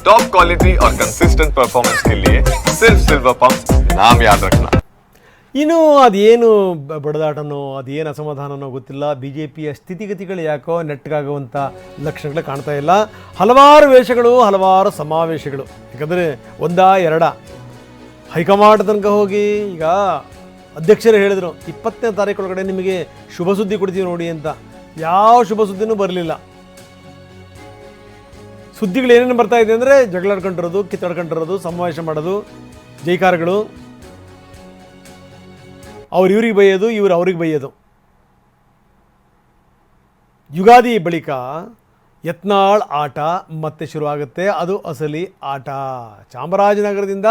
Top quality और consistent performance के लिए सिर्फ सिल्वर पंप नाम याद रखना ಇನ್ನು ಅದೇನು ಬ- ಬಡದಾಟನೋ ಅದೇನು ಅಸಮಾಧಾನನೋ ಗೊತ್ತಿಲ್ಲ ಬಿ ಜೆ ಪಿಯ ಸ್ಥಿತಿಗತಿಗಳು ಯಾಕೋ ನೆಟ್ಟಗಾಗುವಂಥ ಲಕ್ಷಣಗಳು ಕಾಣ್ತಾ ಇಲ್ಲ ಹಲವಾರು ವೇಷಗಳು ಹಲವಾರು ಸಮಾವೇಶಗಳು ಯಾಕಂದರೆ ಒಂದಾ ಎರಡ ಹೈಕಮಾಂಡ್ ತನಕ ಹೋಗಿ ಈಗ ಅಧ್ಯಕ್ಷರು ಹೇಳಿದರು ಇಪ್ಪತ್ತನೇ ತಾರೀಕು ಒಳಗಡೆ ನಿಮಗೆ ಶುಭ ಸುದ್ದಿ ಕೊಡ್ತೀವಿ ನೋಡಿ ಅಂತ ಯಾವ ಶುಭ ಸುದ್ದಿನೂ ಬರಲಿಲ್ಲ ಸುದ್ದಿಗಳು ಏನೇನು ಬರ್ತಾ ಇದೆ ಅಂದರೆ ಜಗಳಾಡ್ಕೊಂಡಿರೋದು ಕಿತ್ತಾಡ್ಕೊಂಡಿರೋದು, ಸಮಾವೇಶ ಮಾಡೋದು, ಜೈಕಾರಗಳು. ಅವ್ರು ಇವ್ರಿಗೆ ಬೈಯೋದು, ಇವ್ರು ಅವ್ರಿಗೆ ಬೈಯೋದು. ಯುಗಾದಿ ಬಳಿಕ ಯತ್ನಾಳ್ ಆಟ ಮತ್ತೆ ಶುರುವಾಗುತ್ತೆ ಅದು ಅಸಲಿ ಆಟ. ಚಾಮರಾಜನಗರದಿಂದ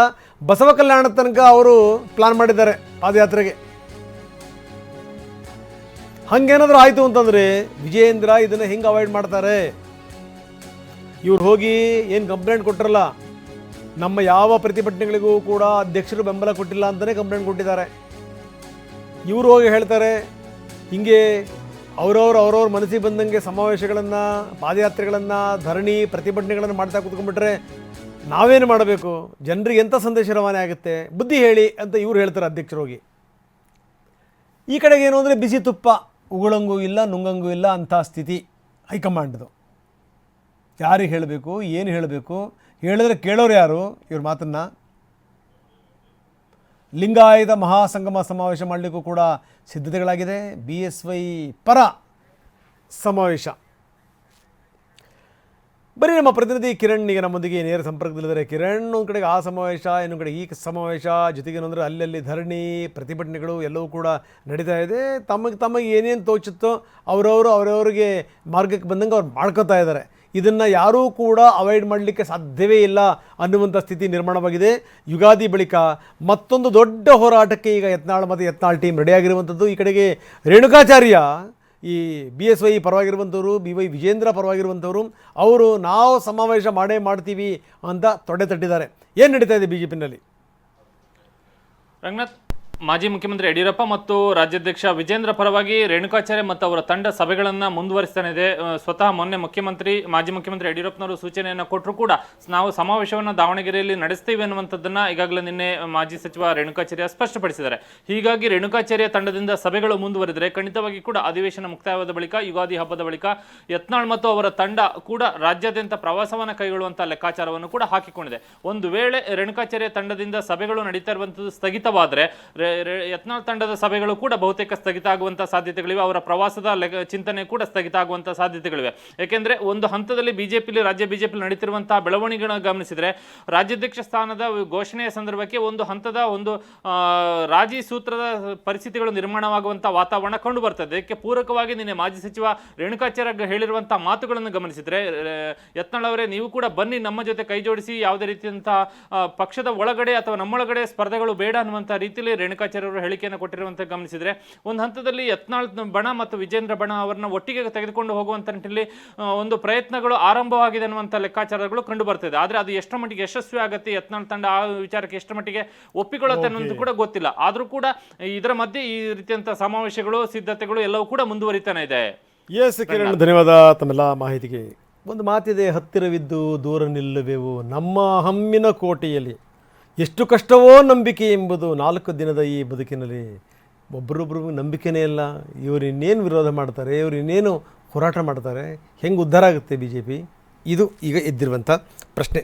ಬಸವ ಕಲ್ಯಾಣ ತನಕ ಅವರು ಪ್ಲಾನ್ ಮಾಡಿದ್ದಾರೆ ಪಾದಯಾತ್ರೆಗೆ. ಹಂಗೇನಾದರೂ ಆಯಿತು ಅಂತಂದರೆ ವಿಜಯೇಂದ್ರ ಇದನ್ನು ಹೆಂಗೆ ಅವಾಯ್ಡ್ ಮಾಡ್ತಾರೆ? ಇವ್ರು ಹೋಗಿ ಏನು ಕಂಪ್ಲೇಂಟ್ ಕೊಟ್ಟರಲ್ಲ ನಮ್ಮ ಯಾವ ಪ್ರತಿಭಟನೆಗಳಿಗೂ ಕೂಡ ಅಧ್ಯಕ್ಷರು ಬೆಂಬಲ ಕೊಟ್ಟಿಲ್ಲ ಅಂತಲೇ ಕಂಪ್ಲೇಂಟ್ ಕೊಟ್ಟಿದ್ದಾರೆ. ಇವರು ಹೋಗಿ ಹೇಳ್ತಾರೆ, ಹಿಂಗೆ ಅವರವ್ರು ಅವ್ರವ್ರ ಮನಸ್ಸಿಗೆ ಬಂದಂಗೆ ಸಮಾವೇಶಗಳನ್ನು, ಪಾದಯಾತ್ರೆಗಳನ್ನು, ಧರಣಿ, ಪ್ರತಿಭಟನೆಗಳನ್ನು ಮಾಡ್ತಾ ಕೂತ್ಕೊಂಡ್ಬಿಟ್ರೆ ನಾವೇನು ಮಾಡಬೇಕು? ಜನರಿಗೆ ಎಂಥ ಸಂದೇಶ ರವಾನೆ ಆಗುತ್ತೆ? ಬುದ್ಧಿ ಹೇಳಿ ಅಂತ ಇವ್ರು ಹೇಳ್ತಾರೆ ಅಧ್ಯಕ್ಷರು ಹೋಗಿ. ಈ ಕಡೆಗೆ ಏನು ಅಂದರೆ, ಬಿಸಿ ತುಪ್ಪ ಉಗುಳಂಗೂ ಇಲ್ಲ, ನುಂಗಂಗೂ ಇಲ್ಲ ಅಂಥ ಸ್ಥಿತಿ ಹೈಕಮಾಂಡ್ದು. ಯಾರಿಗೆ ಹೇಳಬೇಕು, ಏನು ಹೇಳಬೇಕು, ಹೇಳಿದ್ರೆ ಕೇಳೋರು ಯಾರು? ಇವ್ರ ಮಾತನ್ನು ಲಿಂಗಾಯತ ಮಹಾಸಂಗಮ ಸಮಾವೇಶ ಮಾಡಲಿಕ್ಕೂ ಕೂಡ ಸಿದ್ಧತೆಗಳಾಗಿದೆ. ಬಿ ಎಸ್ ವೈ ಪರ ಸಮಾವೇಶ. ಬರೀ ನಮ್ಮ ಪ್ರತಿನಿಧಿ ಕಿರಣ್ ಈಗ ನಮ್ಮೊಂದಿಗೆ ನೇರ ಸಂಪರ್ಕದಲ್ಲಿದ್ದಾರೆ. ಕಿರಣ್, ಒಂದು ಕಡೆಗೆ ಆ ಸಮಾವೇಶ, ಇನ್ನೊಂದು ಕಡೆ ಈ ಸಮಾವೇಶ, ಜೊತೆಗೆ ಏನಂದರೆ ಅಲ್ಲಲ್ಲಿ ಧರಣಿ, ಪ್ರತಿಭಟನೆಗಳು ಎಲ್ಲವೂ ಕೂಡ ನಡೀತಾ ಇದೆ. ತಮಗೆ ತಮಗೆ ಏನೇನು ತೋಚುತ್ತೋ ಅವರವರು ಅವರವರಿಗೆ ಮಾರ್ಗಕ್ಕೆ ಬಂದಂಗೆ ಅವ್ರು ಮಾಡ್ಕೋತಾ ಇದ್ದಾರೆ. ಇದನ್ನು ಯಾರೂ ಕೂಡ ಅವಾಯ್ಡ್ ಮಾಡಲಿಕ್ಕೆ ಸಾಧ್ಯವೇ ಇಲ್ಲ ಅನ್ನುವಂಥ ಸ್ಥಿತಿ ನಿರ್ಮಾಣವಾಗಿದೆ. ಯುಗಾದಿ ಬಳಿಕ ಮತ್ತೊಂದು ದೊಡ್ಡ ಹೋರಾಟಕ್ಕೆ ಈಗ ಯತ್ನಾಳ್ ಮತ್ತು ಯತ್ನಾಳ್ ಟೀಮ್ ರೆಡಿಯಾಗಿರುವಂಥದ್ದು ಈ ಕಡೆಗೆ ರೇಣುಕಾಚಾರ್ಯ, ಈ ಬಿ ಎಸ್ ವೈ ಪರವಾಗಿರುವಂಥವ್ರು ಬಿ ವೈ ವಿಜೇಂದ್ರ ಪರವಾಗಿರುವಂಥವ್ರು, ಅವರು ನಾವು ಸಮಾವೇಶ ಮಾಡೇ ಮಾಡ್ತೀವಿ ಅಂತ ತೊಡೆ ತಟ್ಟಿದ್ದಾರೆ. ಏನು ನಡೀತಾ ಇದೆ ಬಿ ಜೆ ಪಿನಲ್ಲಿ ರಂಗನಾಥ್ ಮಾಜಿ ಮುಖ್ಯಮಂತ್ರಿ ಯಡಿಯೂರಪ್ಪ ಮತ್ತು ರಾಜ್ಯಾಧ್ಯಕ್ಷ ವಿಜೇಂದ್ರ ಪರವಾಗಿ ರೇಣುಕಾಚಾರ್ಯ ಮತ್ತು ಅವರ ತಂಡ ಸಭೆಗಳನ್ನು ಮುಂದುವರಿಸ್ತಾನೆ ಇದೆ ಸ್ವತಃ ಮೊನ್ನೆ ಮುಖ್ಯಮಂತ್ರಿ, ಮಾಜಿ ಮುಖ್ಯಮಂತ್ರಿ ಯಡಿಯೂರಪ್ಪನವರು ಸೂಚನೆಯನ್ನು ಕೊಟ್ಟರು ಕೂಡ ನಾವು ಸಮಾವೇಶವನ್ನು ದಾವಣಗೆರೆಯಲ್ಲಿ ನಡೆಸ್ತೀವಿ ಅನ್ನುವಂಥದ್ದನ್ನು ಈಗಾಗಲೇ ನಿನ್ನೆ ಮಾಜಿ ಸಚಿವ ರೇಣುಕಾಚಾರ್ಯ ಸ್ಪಷ್ಟಪಡಿಸಿದ್ದಾರೆ. ಹೀಗಾಗಿ ರೇಣುಕಾಚಾರ್ಯ ತಂಡದಿಂದ ಸಭೆಗಳು ಮುಂದುವರೆದರೆ ಖಂಡಿತವಾಗಿ ಕೂಡ ಅಧಿವೇಶನ ಮುಕ್ತಾಯವಾದ ಬಳಿಕ, ಯುಗಾದಿ ಹಬ್ಬದ ಬಳಿಕ ಯತ್ನಾಳ್ ಮತ್ತು ಅವರ ತಂಡ ಕೂಡ ರಾಜ್ಯಾದ್ಯಂತ ಪ್ರವಾಸವನ್ನು ಕೈಗೊಳ್ಳುವಂಥ ಲೆಕ್ಕಾಚಾರವನ್ನು ಕೂಡ ಹಾಕಿಕೊಂಡಿದೆ. ಒಂದು ವೇಳೆ ರೇಣುಕಾಚಾರ್ಯ ತಂಡದಿಂದ ಸಭೆಗಳು ನಡೀತಾ ಇರುವಂಥದ್ದು ಸ್ಥಗಿತವಾದರೆ ಯತ್ನಾಳ್ ತಂಡದ ಸಭೆಗಳು ಕೂಡ ಬಹುತೇಕ ಸ್ಥಗಿತ ಆಗುವಂತಹ ಸಾಧ್ಯತೆಗಳಿವೆ. ಅವರ ಪ್ರವಾಸದ ಚಿಂತನೆ ಕೂಡ ಸ್ಥಗಿತ ಆಗುವಂತಹ ಸಾಧ್ಯತೆಗಳಿವೆ. ಯಾಕೆಂದ್ರೆ ಒಂದು ಹಂತದಲ್ಲಿ ಬಿಜೆಪಿಲಿ, ರಾಜ್ಯ ಬಿಜೆಪಿಲಿ ನಡೀತಿರುವಂತಹ ಬೆಳವಣಿಗೆಗಳನ್ನು ಗಮನಿಸಿದ್ರೆ, ರಾಜ್ಯಾಧ್ಯಕ್ಷ ಸ್ಥಾನದ ಘೋಷಣೆಯ ಸಂದರ್ಭಕ್ಕೆ ಒಂದು ಹಂತದ ಒಂದು ರಾಜಿ ಸೂತ್ರದ ಪರಿಸ್ಥಿತಿಗಳು ನಿರ್ಮಾಣವಾಗುವಂತಹ ವಾತಾವರಣ ಕಂಡು ಬರ್ತದೆ. ಇದಕ್ಕೆ ಪೂರಕವಾಗಿ ನಿನ್ನೆ ಮಾಜಿ ಸಚಿವ ರೇಣುಕಾಚಾರ್ಯ ಹೇಳಿರುವಂಥ ಮಾತುಗಳನ್ನು ಗಮನಿಸಿದ್ರೆ ಯತ್ನಾಳ್ ಅವರೇ, ನೀವು ಕೂಡ ಬನ್ನಿ, ನಮ್ಮ ಜೊತೆ ಕೈ ಜೋಡಿಸಿ, ಯಾವುದೇ ರೀತಿಯಂತಹ ಪಕ್ಷದ ಒಳಗಡೆ ಅಥವಾ ನಮ್ಮೊಳಗಡೆ ಸ್ಪರ್ಧೆಗಳು ಬೇಡ ಅನ್ನುವಂಥ ರೀತಿಯಲ್ಲಿ ರೇಣುಕಾಚಾರ್ಯ ಅವರು ಹೇಳಿಕೆಯನ್ನು ಕೊಟ್ಟಿರುವಂತೆ ಗಮನಿಸಿದ್ರೆ ಒಂದು ಹಂತದಲ್ಲಿ ಯತ್ನಾಳ್ ಬಣ ಮತ್ತು ವಿಜೇಂದ್ರ ಬಣ ಅವರನ್ನ ಒಟ್ಟಿಗೆ ತೆಗೆದುಕೊಂಡು ಹೋಗುವಂತ ನಿಟ್ಟಿನಲ್ಲಿ ಒಂದು ಪ್ರಯತ್ನಗಳು ಆರಂಭವಾಗಿದೆ ಅನ್ನುವಂಥ ಲೆಕ್ಕಾಚಾರಗಳು ಕಂಡು ಬರ್ತಿದೆ. ಆದರೆ ಅದು ಎಷ್ಟರ ಮಟ್ಟಿಗೆ ಯಶಸ್ವಿ ಆಗುತ್ತೆ ಯತ್ನಾಳ್ ತಂಡ ಆ ವಿಚಾರಕ್ಕೆ ಎಷ್ಟರ ಮಟ್ಟಿಗೆ ಒಪ್ಪಿಕೊಳ್ಳುತ್ತೆ ಅನ್ನೋದು ಕೂಡ ಗೊತ್ತಿಲ್ಲ. ಆದರೂ ಕೂಡ ಇದರ ಮಧ್ಯೆ ಈ ರೀತಿಯಂತ ಸಮಾವೇಶಗಳು ಸಿದ್ಧತೆಗಳು ಎಲ್ಲವೂ ಕೂಡ ಮುಂದುವರಿತಾನೆ ಇದೆ. ಎಸ್ ಕಿರಣ್ ಧನ್ಯವಾದ ತಮ್ಮೆಲ್ಲ ಮಾಹಿತಿಗೆ. ಒಂದು ಮಾತಿದೆ ಹತ್ತಿರವಿದ್ದು ದೂರ ನಿಲ್ಲುವೆವು. ನಮ್ಮ ಹಮ್ಮಿನ ಕೋಟೆಯಲ್ಲಿ ಎಷ್ಟು ಕಷ್ಟವೋ ನಂಬಿಕೆ ಎಂಬುದು ನಾಲ್ಕು ದಿನದ ಈ ಬದುಕಿನಲ್ಲಿ ಒಬ್ಬರೊಬ್ಬರಿಗೂ ನಂಬಿಕೆನೇ ಇಲ್ಲ. ಇವರು ಇನ್ನೇನು ವಿರೋಧ ಮಾಡ್ತಾರೆ, ಇವರು ಇನ್ನೇನು ಹೋರಾಟ ಮಾಡ್ತಾರೆ, ಹೆಂಗೆ ಉದ್ಧಾರ ಆಗುತ್ತೆ ಬಿ ಜೆ ಪಿ ಇದು ಈಗ ಎದ್ದಿರುವಂಥ ಪ್ರಶ್ನೆ.